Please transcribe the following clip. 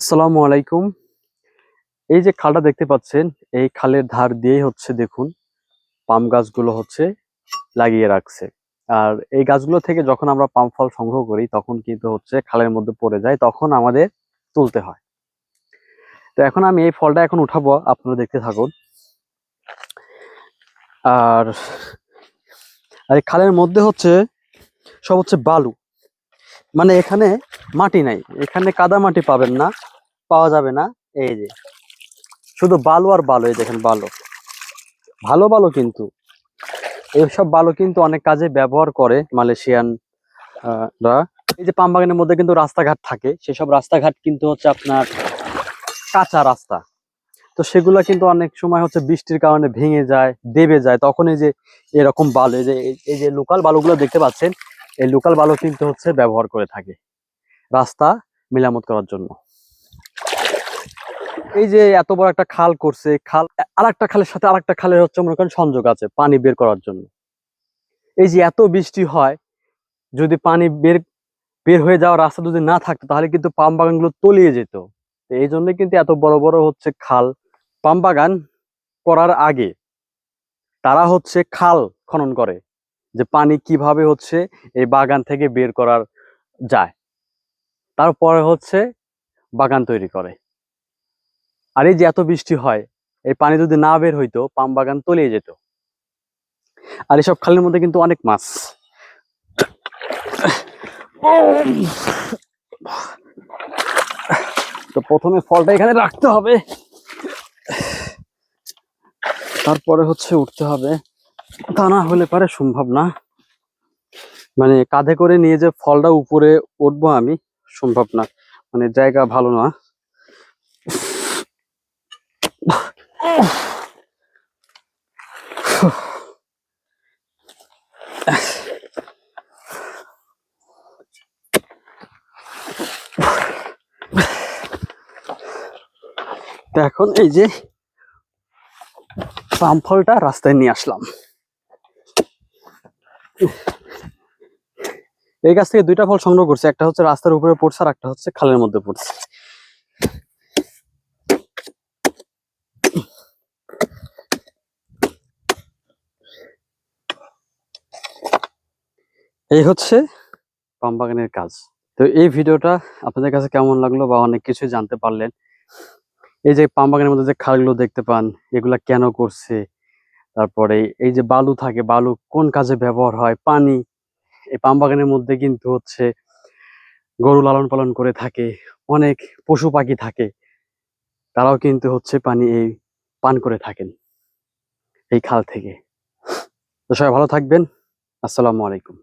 আসসালামু আলাইকুম। এই যে খালটা দেখতে পাচ্ছেন, এই খালের ধার দিয়েই হচ্ছে দেখুন, পাম গাছগুলো হচ্ছে লাগিয়ে রাখছে। আর এই গাছগুলো থেকে যখন আমরা পাম ফল সংগ্রহ করি, তখন কিন্তু হচ্ছে খালের মধ্যে পড়ে যায়, তখন আমাদের তুলতে হয়। তো এখন আমি এই ফলটা এখন উঠাবো, আপনারা দেখতে থাকুন। আর আর এই খালের মধ্যে হচ্ছে সব হচ্ছে বালু। মানে এখানে মাটি নাই। এখানে কাদা মাটি পাবেন না, পাওয়া যাবে না। এই যে, শুধু বালু আর বালু, এই দেখেন বালু। ভালো বালু কিন্তু। এইসব বালু কিন্তু অনেক কাজে ব্যবহার করে মালয়েশিয়ান এই যে পাম বাগানের মধ্যে কিন্তু রাস্তাঘাট থাকে। সেসব রাস্তাঘাট কিন্তু হচ্ছে আপনার কাঁচা রাস্তা। তো সেগুলো কিন্তু অনেক সময় হচ্ছে বৃষ্টির কারণে ভেঙে যায়, দেবে যায়। তখন এই যে এরকম বালু, এই যে এই যে লোকাল বালুগুলো দেখতে পাচ্ছেন এই লোকাল বালু কিন্তু হচ্ছে ব্যবহার করে থাকে রাস্তা মেরামত করার জন্য। এই যে এত বড় একটা খাল করছে, খাল আর একটা খালের সাথে আরেকটা খালের হচ্ছে মনে করেন সংযোগ আছে পানি বের করার জন্য। এই যে এত বৃষ্টি হয়, যদি পানি বের বের হয়ে যাওয়ার রাস্তা যদি না থাকতো, তাহলে কিন্তু পাম বাগানগুলো তলিয়ে যেত। এই জন্য কিন্তু এত বড় বড় হচ্ছে খাল পাম বাগান করার আগে তারা হচ্ছে খাল খনন করে। যে পানি কীভাবে হচ্ছে এই বাগান থেকে বের করার যায়। তারপরে হচ্ছে বাগান তৈরি করে। আর এই যে এত বৃষ্টি হয়, এই পানি যদি না বের হইতো, পাম বাগান তলিয়ে যেত। আর এসব খালের মধ্যে কিন্তু অনেক মাছ। তো প্রথমে ফলটা এখানে রাখতে হবে। তারপরে হচ্ছে উঠতে হবে। তা না হলে পারে সম্ভব না। মানে কাঁধে করে নিয়ে যে ফলটা উপরে উঠবো আমি, সম্ভব না। মানে জায়গা ভালো না। এখন এই যে পাম ফলটা রাস্তায় নিয়ে আসলাম। এই গাছ থেকে দুইটা ফল সংগ্রহ করছে, একটা হচ্ছে রাস্তার উপরে পড়ছে আর একটা হচ্ছে খালের মধ্যে পড়ছে। এই হচ্ছে পাম বাগানের কাজ। তো এই ভিডিওটা আপনাদের কাছে কেমন লাগল বা অনেক কিছু জানতে পারলেন? এই যে পাম বাগানের মধ্যে যে খালগুলো দেখতে পান, এগুলা কেন করছে? তারপরে এই যে বালু থাকে, বালু কোন কাজে ব্যবহার হয়? পানি। এই পাম বাগানের মধ্যে কিন্তু হচ্ছে গরু লালন পালন করে থাকে, অনেক পশু পাখি থাকে, তারাও কিন্তু হচ্ছে পানি এই পান করে থাকেন, এই খাল থেকে। তো সবাই ভালো থাকবেন। আসসালামু আলাইকুম।